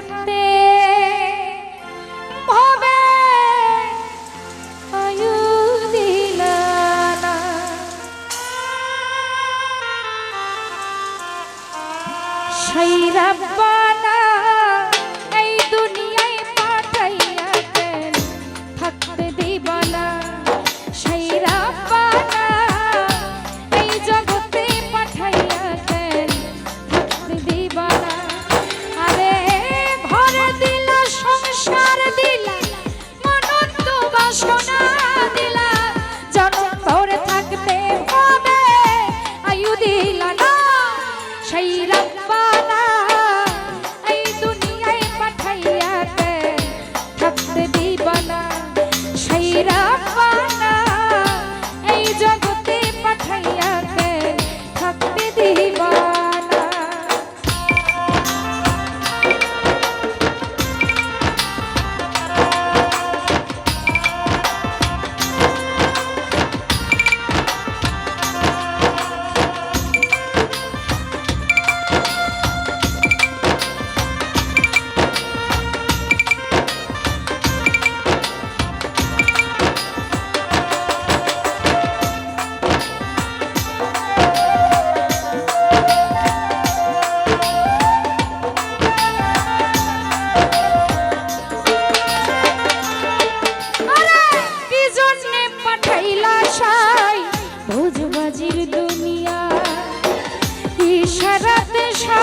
কাটে ভবে আয়ু দিলানা সাইরাব্বা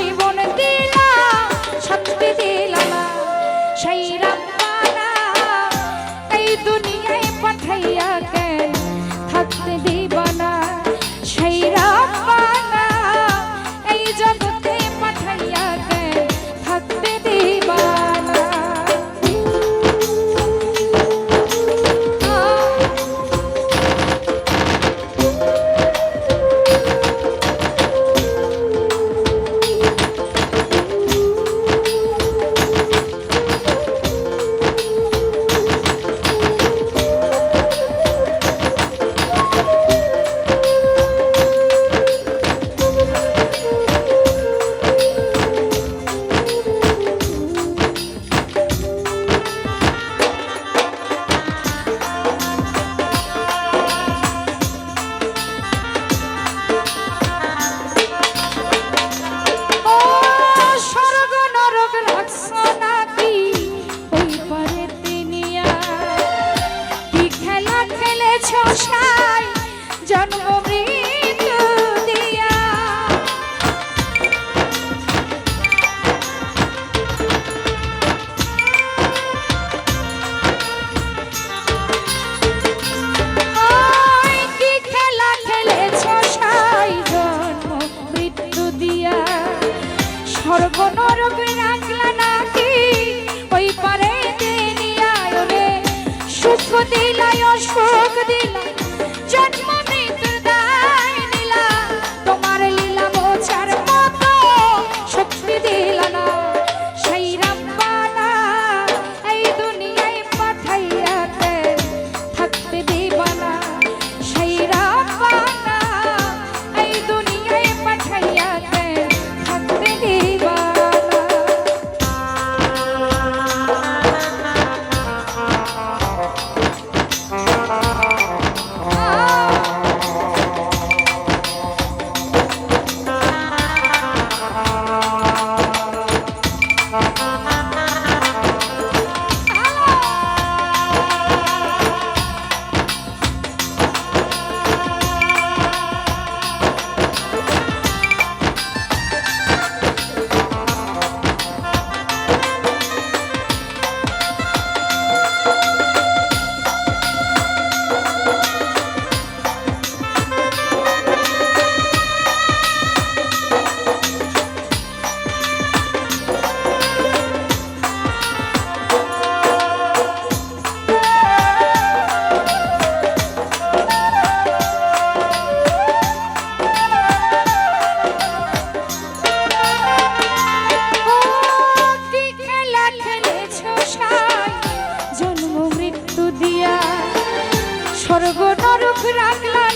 জীবন দিলা সত্যি দিলা সেই রাব্বানা। এই দুনিয়ায় পাঠাইয়া কেন থাকতে দিবানা সেই রাব্বানা। এই জগৎ গো নরক রাখলা।